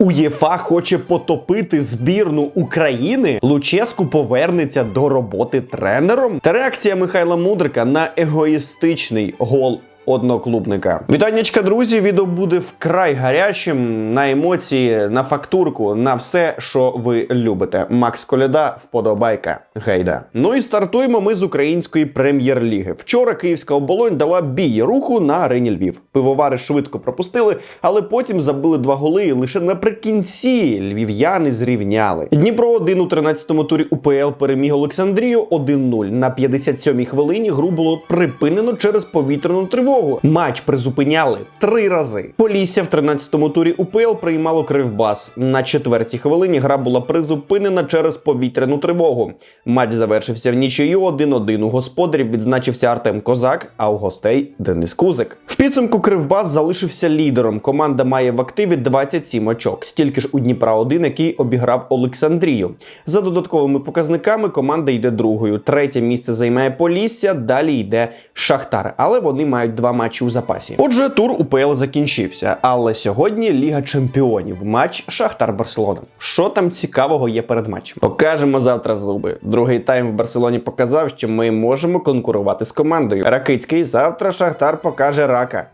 УЄФА хоче потопити збірну України. Луческу повернеться до роботи тренером. Та реакція Михайла Мудрика на егоїстичний гол. Одноклубника. Вітаннячка, друзі. Відео буде вкрай гарячим на емоції, на фактурку, на все, що ви любите. Макс Коляда, вподобайка. Гейда. Ну і стартуємо ми з української прем'єр-ліги. Вчора київська оболонь дала бій руху на арені Львів. Пивовари швидко пропустили, але потім забили два голи. І лише наприкінці львів'яни зрівняли. Дніпро 1 у 13-му турі УПЛ переміг Олександрію 1-0. На 57-й хвилині гру було припинено через повітряну тривогу. Матч призупиняли три рази. Полісся в 13-му турі УПЛ приймало Кривбас. На четвертій хвилині гра була призупинена через повітряну тривогу. Матч завершився в нічию 1-1. У господарів відзначився Артем Козак, а у гостей Денис Кузик. В підсумку Кривбас залишився лідером. Команда має в активі 27 очок. Стільки ж у Дніпра 1, який обіграв Олександрію. За додатковими показниками команда йде другою. Третє місце займає Полісся, далі йде Шахтар. Але вони мають два матчі у запасі. Отже, тур УПЛ закінчився. Але сьогодні Ліга Чемпіонів. Матч Шахтар Барселона. Що там цікавого є перед матчем? Покажемо завтра зуби. Другий тайм в Барселоні показав, що ми можемо конкурувати з командою. Ракицький завтра Шахтар покаже рака.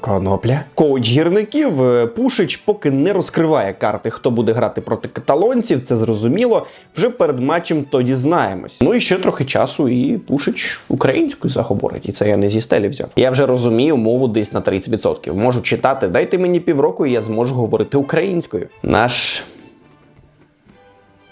Конопля. Коуч гірників е, Пушич поки не розкриває карти, хто буде грати проти каталонців. Це зрозуміло. Вже перед матчем то дізнаємось. Ну і ще трохи часу, і Пушич українською заговорить. І це я не зі стелі взяв. Я вже розумію мову десь на 30%. Можу читати. Дайте мені півроку, і я зможу говорити українською. Наш.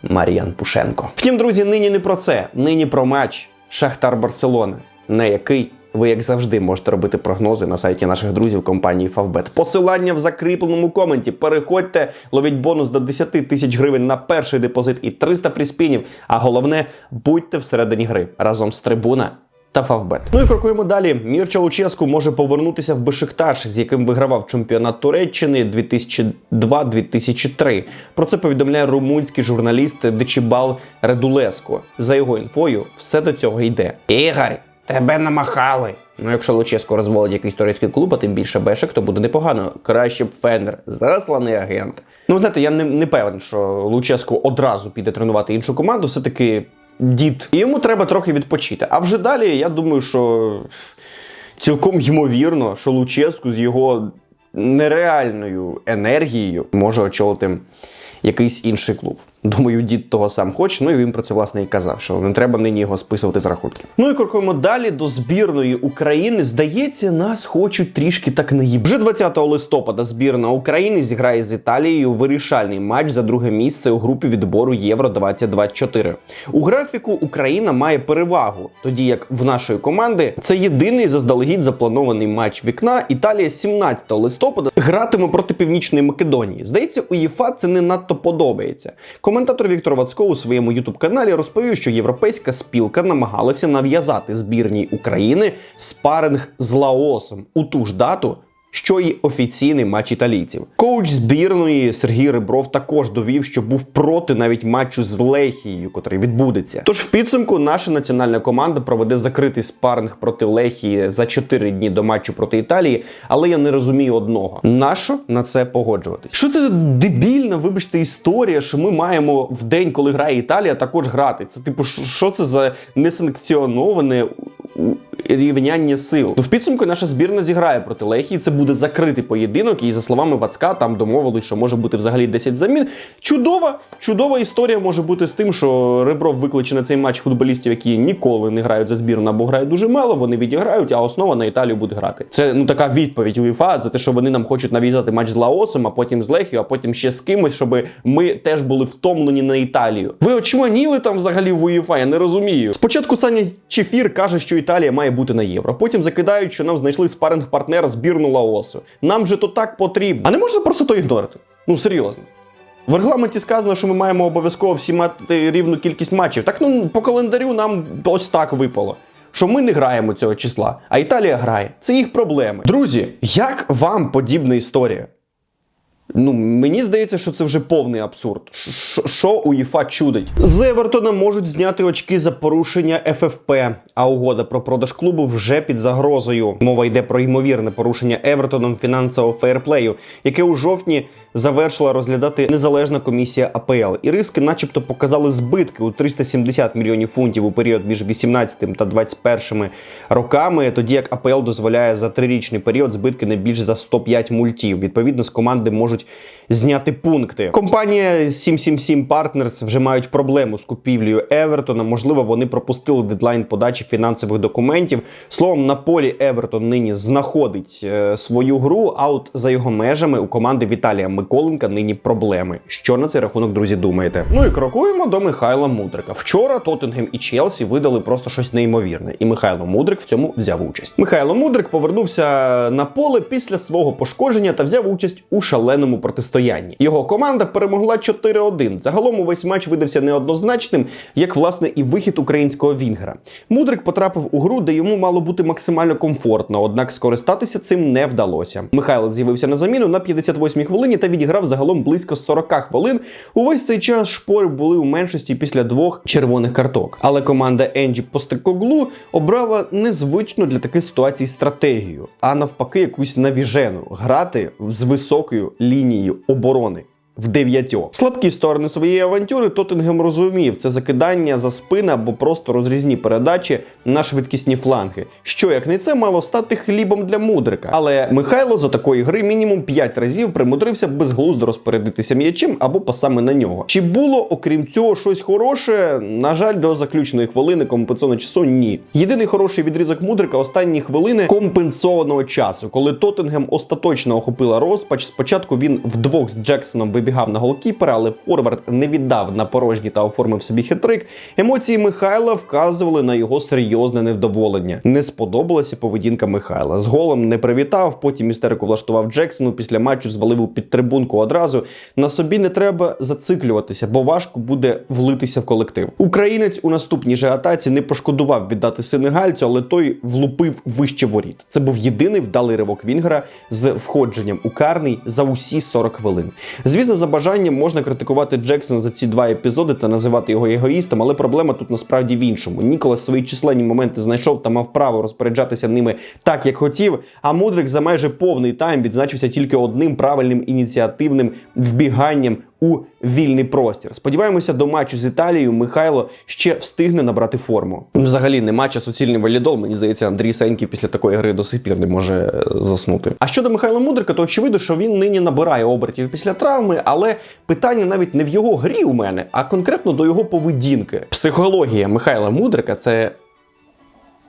Мар'ян Пушенко. Втім, друзі, нині не про це. Нині про матч Шахтар Барселона, на який ви, як завжди, можете робити прогнози на сайті наших друзів компанії Favbet. Посилання в закріпленому коменті. Переходьте, ловіть бонус до 10 тисяч гривень на перший депозит і 300 фріспінів. А головне, будьте всередині гри разом з трибуна. Та Фавбет. Ну і крокуємо далі. Мірча Луческу може повернутися в Бешикташ, з яким вигравав чемпіонат Туреччини 2002-2003. Про це повідомляє румунський журналіст Дечібал Редулеско. За його інфою, все до цього йде. Ігор, тебе намахали. Ну, якщо Луческо розвалить якийсь турецький клуб, а тим більше Бешик, то буде непогано. Краще б Фенер, засланий агент. Ну, знаєте, я не, не певен, що Луческо одразу піде тренувати іншу команду. Все-таки дід. І йому треба трохи відпочити. А вже далі, я думаю, що цілком ймовірно, що Луческу з його нереальною енергією може очолити якийсь інший клуб. Думаю, дід того сам хоче, ну і він про це власне і казав, що не треба нині його списувати з рахунків. Ну і крокуємо далі до збірної України. Здається, нас хочуть трішки так наїб. Вже 20 листопада збірна України зіграє з Італією вирішальний матч за друге місце у групі відбору Євро 2024. У графіку Україна має перевагу, тоді як в нашої команди це єдиний заздалегідь запланований матч вікна. Італія 17 листопада гратиме проти Північної Македонії. Здається, у ЄФА це не надто подобається. Коментатор Віктор Вацко у своєму ютуб-каналі розповів, що європейська спілка намагалася нав'язати збірній України спаринг з Лаосом у ту ж дату. Що і офіційний матч італійців. Коуч збірної Сергій Рибров також довів, що був проти навіть матчу з Лехією, котрий відбудеться. Тож в підсумку наша національна команда проведе закритий спаринг проти Лехії за 4 дні до матчу проти Італії. Але я не розумію одного: нащо на це погоджуватись? Що це за дебільна, вибачте, історія, що ми маємо в день, коли грає Італія, також грати? Це типу, що це за несанкціоноване рівняння сил. Ну, в підсумку наша збірна зіграє проти Лехії. Це буде закритий поєдинок, і за словами Вацка, там домовились, що може бути взагалі 10 замін. Чудова, чудова історія може бути з тим, що Ребров викличе на цей матч футболістів, які ніколи не грають за збірну або грають дуже мало. Вони відіграють, а основа на Італію буде грати. Це ну така відповідь УЄФА за те, що вони нам хочуть нав'язати матч з Лаосом, а потім з Лехією, а потім ще з кимось, щоб ми теж були втомлені на Італію. Ви очманіли там взагалі в УЄФА? Я не розумію. Спочатку Саня Чефір каже, що Італія має бути на євро. Потім закидають, що нам знайшли спаринг партнера збірну Лаосу. Нам же то так потрібно. А не можна просто то ігнорити? Ну серйозно. В регламенті сказано, що ми маємо обов'язково всі мати рівну кількість матчів. Так ну по календарю нам ось так випало. Що ми не граємо цього числа, а Італія грає. Це їх проблеми. Друзі, як вам подібна історія? Ну, мені здається, що це вже повний абсурд. Що УЄФА чудить? З Евертона можуть зняти очки за порушення ФФП, а угода про продаж клубу вже під загрозою. Мова йде про ймовірне порушення Евертоном фінансового фейерплею, яке у жовтні завершила розглядати незалежна комісія АПЛ. І риски, начебто, показали збитки у 370 мільйонів фунтів у період між 18 та 21 роками, тоді як АПЛ дозволяє за трирічний період збитки не більше за 105 мультів. Відповідно, з команди можуть зняти пункти. Компанія 777 Partners вже мають проблему з купівлею Евертона. Можливо, вони пропустили дедлайн подачі фінансових документів. Словом, на полі Евертон нині знаходить е, свою гру. А от за його межами у команди Віталія Миколенка нині проблеми. Що на цей рахунок, друзі, думаєте? Ну і крокуємо до Михайла Мудрика. Вчора Тоттенгем і Челсі видали просто щось неймовірне, і Михайло Мудрик в цьому взяв участь. Михайло Мудрик повернувся на поле після свого пошкодження та взяв участь у шаленому протистоянні. Його команда перемогла 4-1. Загалом увесь матч видався неоднозначним, як власне і вихід українського вінгера. Мудрик потрапив у гру, де йому мало бути максимально комфортно, однак скористатися цим не вдалося. Михайло з'явився на заміну на 58-й хвилині та відіграв загалом близько 40 хвилин. Увесь цей час шпори були у меншості після двох червоних карток. Але команда Енджі Постекоглу обрала незвичну для таких ситуацій стратегію, а навпаки, якусь навіжену грати з високою лінією оборони. В дев'ятьох слабкі сторони своєї авантюри Тоттенгем розумів це закидання за спини або просто розрізні передачі на швидкісні фланги. Що як не це мало стати хлібом для мудрика. Але Михайло за такої гри мінімум 5 разів примудрився безглуздо розпорядитися м'ячем або пасами на нього. Чи було окрім цього щось хороше? На жаль, до заключної хвилини компенсованого часу ні. Єдиний хороший відрізок мудрика останні хвилини компенсованого часу, коли Тоттенгем остаточно охопила розпач. Спочатку він вдвох з Джексоном вибігав на голкіпера, але Форвард не віддав на порожні та оформив собі хитрик. Емоції Михайла вказували на його серйозне невдоволення. Не сподобалася поведінка Михайла. З голом не привітав. Потім істерику влаштував Джексону. Після матчу звалив у підтрибунку одразу. На собі не треба зациклюватися, бо важко буде влитися в колектив. Українець у наступній же атаці не пошкодував віддати сенегальцю, але той влупив вище воріт. Це був єдиний вдалий ривок Вінгера з входженням у карний за усі 40 хвилин. Звісно, за бажанням можна критикувати Джексона за ці два епізоди та називати його егоїстом, але проблема тут насправді в іншому. Ніколас свої численні моменти знайшов та мав право розпоряджатися ними так, як хотів. А Мудрик за майже повний тайм відзначився тільки одним правильним ініціативним вбіганням у вільний простір. Сподіваємося, до матчу з Італією Михайло ще встигне набрати форму. Взагалі нема часу суцільний валідол. Мені здається, Андрій Сеньків після такої гри до сих пір не може е, заснути. А щодо Михайла Мудрика, то очевидно, що він нині набирає обертів після травми, але питання навіть не в його грі у мене, а конкретно до його поведінки. Психологія Михайла Мудрика це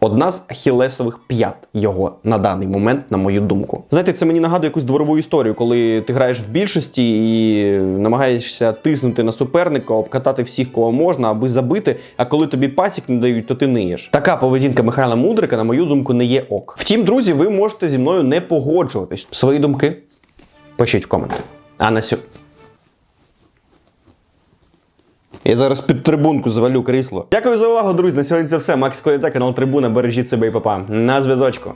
Одна з ахілесових п'ят його на даний момент, на мою думку. Знаєте, це мені нагадує якусь дворову історію, коли ти граєш в більшості і намагаєшся тиснути на суперника, обкатати всіх, кого можна, аби забити. А коли тобі пасік не дають, то ти ниєш. Така поведінка Михайла Мудрика, на мою думку, не є ок. Втім, друзі, ви можете зі мною не погоджуватись. Свої думки пишіть в коменти. А на сьо... Я зараз під трибунку завалю крісло. Дякую за увагу, друзі. На сьогодні це все. Макс Коліта, канал Трибуна. Бережіть себе і папа. На зв'язочку.